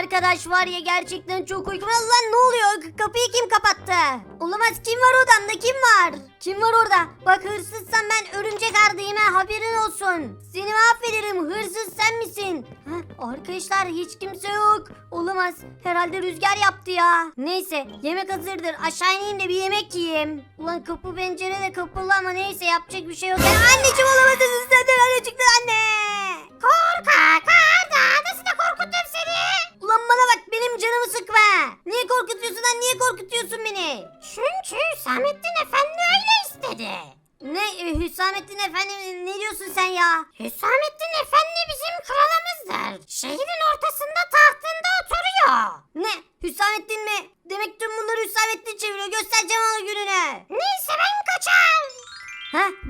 arkadaş var ya gerçekten çok uykum. var. Lan ne oluyor? Kapıyı kim kapattı? Olamaz kim var odamda kim var? Kim var orada? Bak hırsızsan ben örümcek ardayım ha haberin olsun. Seni mahvederim hırsız sen misin? Ha, arkadaşlar hiç kimse yok. Olamaz herhalde rüzgar yaptı ya. Neyse yemek hazırdır aşağı ineyim de bir yemek yiyeyim. Ulan kapı pencere de kapalı ama neyse yapacak bir şey yok. Ya anneciğim olamadınız de öyle çıktı anne. Korkak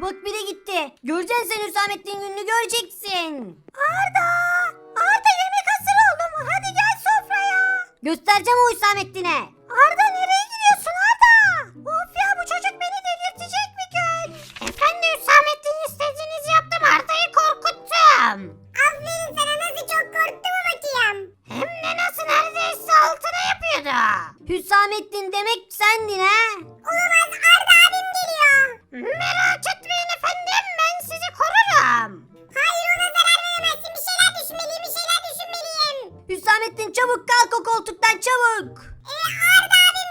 bak biri gitti. Göreceksin sen Hüsamettin gününü göreceksin. Arda! Arda yemek hazır oğlum. Hadi gel sofraya. Göstereceğim o Hüsamettin'e. Arda nereye gidiyorsun Arda? Of ya bu çocuk beni delirtecek bir gün. Efendi Hüsamettin istediğinizi yaptım Arda'yı korkuttum. Aferin sana nasıl çok korktu mu bakayım? Hem de nasıl neredeyse altına yapıyordu. Hüsamettin demek sendin ha? Çabuk. Ee, Arda abim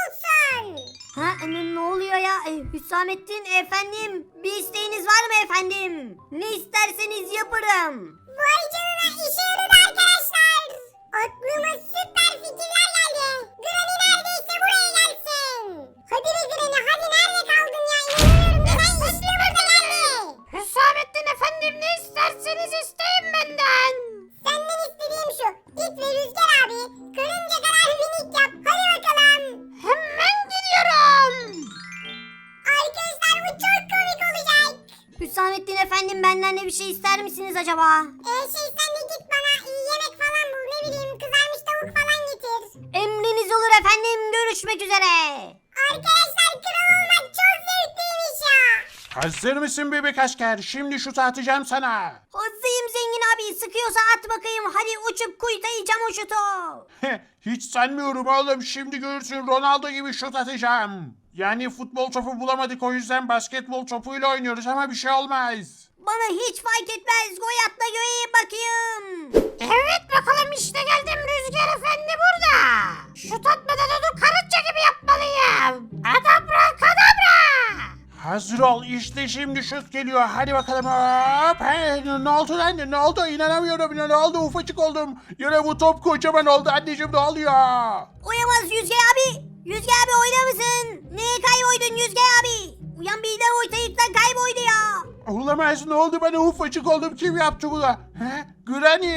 olsun. Ha ne, ne oluyor ya? E, Hüsamettin efendim bir isteğiniz var mı efendim? Ne isterseniz yaparım. Vay canına işe yaradı arkadaşlar. Aklıma süper fikirler geldi. Granny neredeyse buraya gelsin. Hadi be Granny hadi nerede Ee, şey sen de git bana e, yemek falan bul ne bileyim kızarmış tavuk falan getir. Emriniz olur efendim görüşmek üzere. Arkadaşlar kral olmak çok zevkliymiş ya. Hazır mısın bebek asker? Şimdi şut atacağım sana. Hazırım zengin abi sıkıyorsa at bakayım hadi uçup kuytayacağım o şutu. Hiç sanmıyorum oğlum. Şimdi görürsün Ronaldo gibi şut atacağım. Yani futbol topu bulamadık o yüzden basketbol topuyla oynuyoruz ama bir şey olmaz. Bana hiç fark etmez gol atla göğe bakayım. Evet bakalım işte geldim Rüzgar Efendi burada. Şut atmadan onu karınca gibi yapmalıyım. Kadabra kadabra. Hazır ol işte şimdi şut geliyor. Hadi bakalım hop. Ne oldu lan ne oldu inanamıyorum ne oldu ufacık oldum. Yine bu top kocaman oldu anneciğim ne oluyor? Uyamaz Yüzge abi. Yüzge abi oynar mısın? Neye kayboydun Yüzge abi? Uyan birden ortalıktan kayboldu ya. Olamaz ne oldu bana ufacık oldum kim yaptı bunu? He? Granny.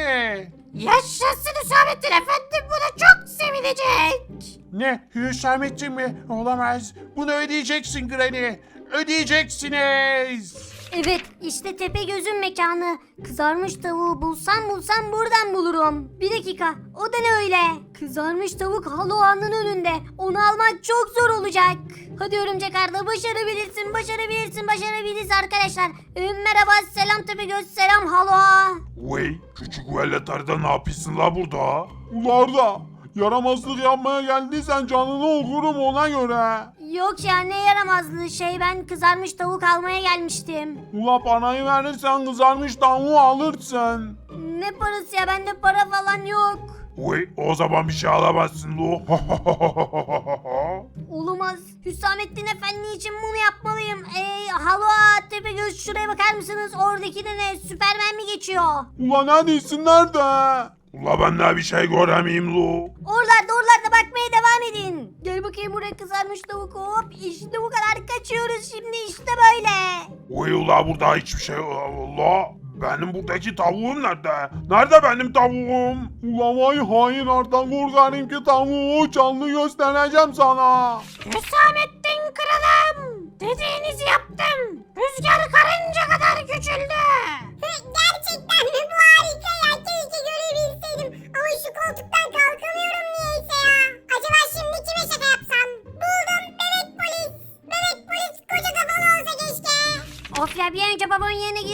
Yaşasın Hüsamettin efendim buna çok sevinecek. Ne? Hüsamettin mi? Olamaz. Bunu ödeyeceksin Granny. Ödeyeceksiniz. Evet işte tepe gözün mekanı. Kızarmış tavuğu bulsam bulsam buradan bulurum. Bir dakika o da ne öyle? Kızarmış tavuk Haloa'nın önünde. Onu almak çok zor olacak. Hadi örümcek Arda başarabilirsin başarabilirsin başarabiliriz arkadaşlar. Ee, merhaba selam tepe göz selam Haloa. Vay küçük velet Arda ne yapıyorsun la burada? Ularda Yaramazlık yapmaya geldiysen canını okurum ona göre. Yok ya ne yaramazlığı şey ben kızarmış tavuk almaya gelmiştim. Ula parayı verirsen kızarmış tavuğu alırsın. Ne parası ya bende para falan yok. Uy o zaman bir şey alamazsın lo. Olamaz. Hüsamettin Efendi için bunu yapmalıyım. Ey halo Tepegöz şuraya bakar mısınız? Oradaki de ne? Süpermen mi geçiyor? Ula neredesin nerede? Ula ben de bir şey göremeyim lo. Oralarda oralarda bakmaya devam edin. Gel bakayım buraya kızarmış tavuk hop. İşte bu kadar kaçıyoruz şimdi işte böyle. Uy ula burada hiçbir şey ula. Benim buradaki tavuğum nerede? Nerede benim tavuğum? Ula vay hain artık korkarım ki tavuğu canlı göstereceğim sana. Hüsamettin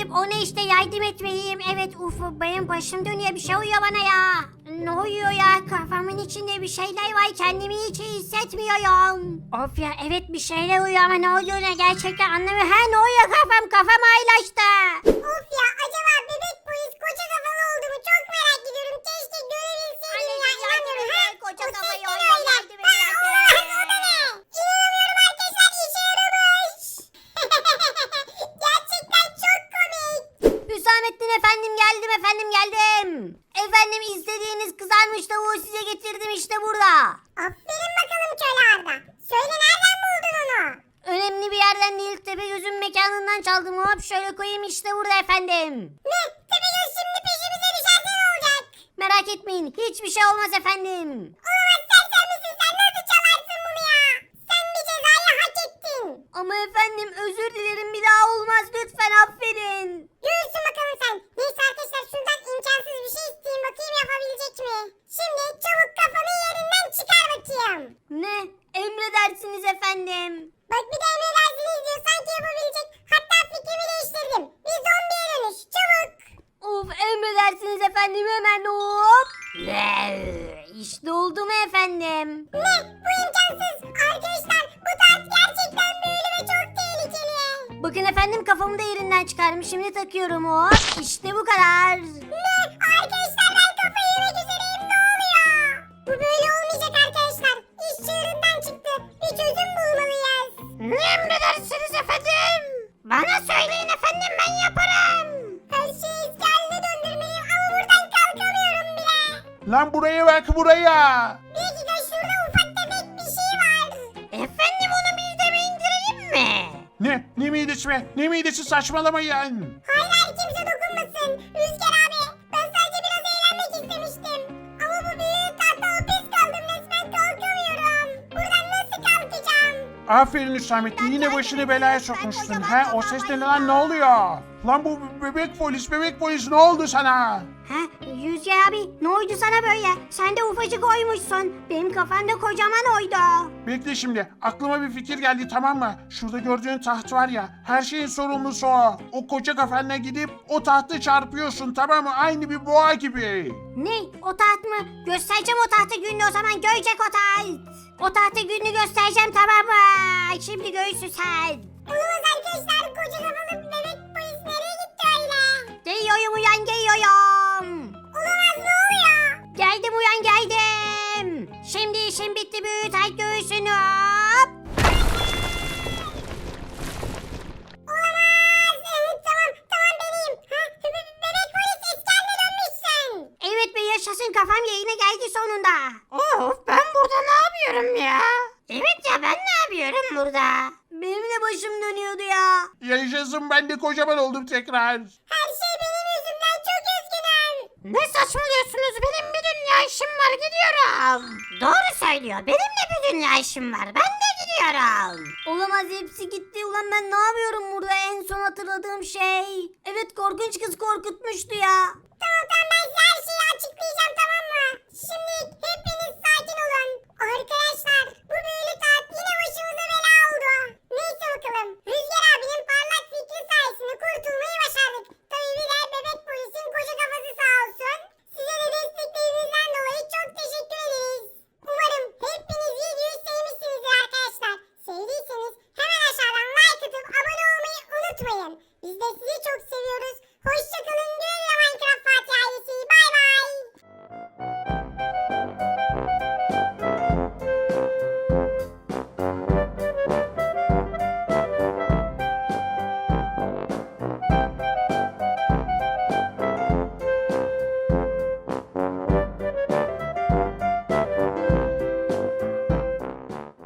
gidip ona işte yardım etmeliyim. Evet uf benim başım dönüyor bir şey uyuyor bana ya. Ne oluyor ya kafamın içinde bir şeyler var kendimi hiç iyi hissetmiyorum. Of ya evet bir şeyler uyuyor ama ne oluyor ne gerçekten anlamıyorum. Ha ne oluyor kafam kafam aylaştı. Of ya acaba bebek polis koca kafalı oldu mu? Çok merak ediyorum. Keşke görebilseydim ya. İnanmıyorum. Ha? Koca O ses kafayı ne oradan öyle? yardım Ha, edin, olamaz yardım o da ne? İnanamıyorum arkadaşlar işe yaramış. Gerçekten çok komik. Hüsamettin efendim geldim efendim geldim. Efendim istediğiniz kızarmış tavuğu size getirdim işte burada. Aferin bakalım köle Arda. Söyle nereden buldun onu? Önemli bir yerden değil Tepegöz'ün mekanından çaldım hop şöyle koyayım işte burada efendim. Ne? Tepegöz şimdi peşimize düşerse ne olacak? Merak etmeyin hiçbir şey olmaz efendim. Olamaz sersen misin sen nasıl çalarsın bunu ya? Sen bir cezayı hak ettin. Ama efendim özür dilerim bir daha olmaz lütfen affedin. Görürsün mu efendim? Ne? Bu imkansız. Arkadaşlar bu taht gerçekten büyülü ve çok tehlikeli. Bakın efendim kafamı da yerinden çıkardım şimdi takıyorum hop. İşte bu kadar. Ne? Arkadaşlar ben kafayı yemek üzereyim ne oluyor? Bu böyle olmayacak arkadaşlar. İş çığırından çıktı. Bir çözüm bulmalıyız. Ne emredersiniz efendim? Bana söyleyin efendim ben yaparım. Her şeyi eski haline Lan buraya bak buraya. Bir dakika şurada ufak tefek bir şey var. Efendim onu mideme indireyim mi? Ne? Ne midesi mi? Ne midesi saçmalamayın. Hayır hayır kimse dokunmasın. Rüzgar abi ben sadece biraz eğlenmek istemiştim. Ama bu büyük tahta hapis kaldım resmen kalkamıyorum. Buradan nasıl kalkacağım? Aferin Hüsamettin yine başını belaya sokmuşsun. He o ses ne lan ne oluyor? Lan bu bebek polis bebek polis ne oldu sana? Ha Yüzge abi ne oldu sana böyle? Sen de ufacık oymuşsun. Benim kafam da kocaman oydu. Bekle şimdi aklıma bir fikir geldi tamam mı? Şurada gördüğün taht var ya her şeyin sorumlusu o. O koca kafanla gidip o tahtı çarpıyorsun tamam mı? Aynı bir boğa gibi. Ne? O taht mı? Göstereceğim o tahtı gününü o zaman görecek o taht. O tahtı gününü göstereceğim tamam mı? Şimdi göğsü sen. Olamaz arkadaşlar yaşasın kafam yayına geldi sonunda. Of ben burada ne yapıyorum ya? Evet ya ben ne yapıyorum burada? Benim de başım dönüyordu ya. Yaşasın ben de kocaman oldum tekrar. Her şey benim yüzümden çok üzgünüm. Ne saçmalıyorsunuz benim bir dünya işim var gidiyorum. Doğru söylüyor benim de bir dünya işim var ben de gidiyorum. Olamaz hepsi gitti. Ulan ben ne yapıyorum burada? En son hatırladığım şey. Evet korkunç kız korkutmuştu ya.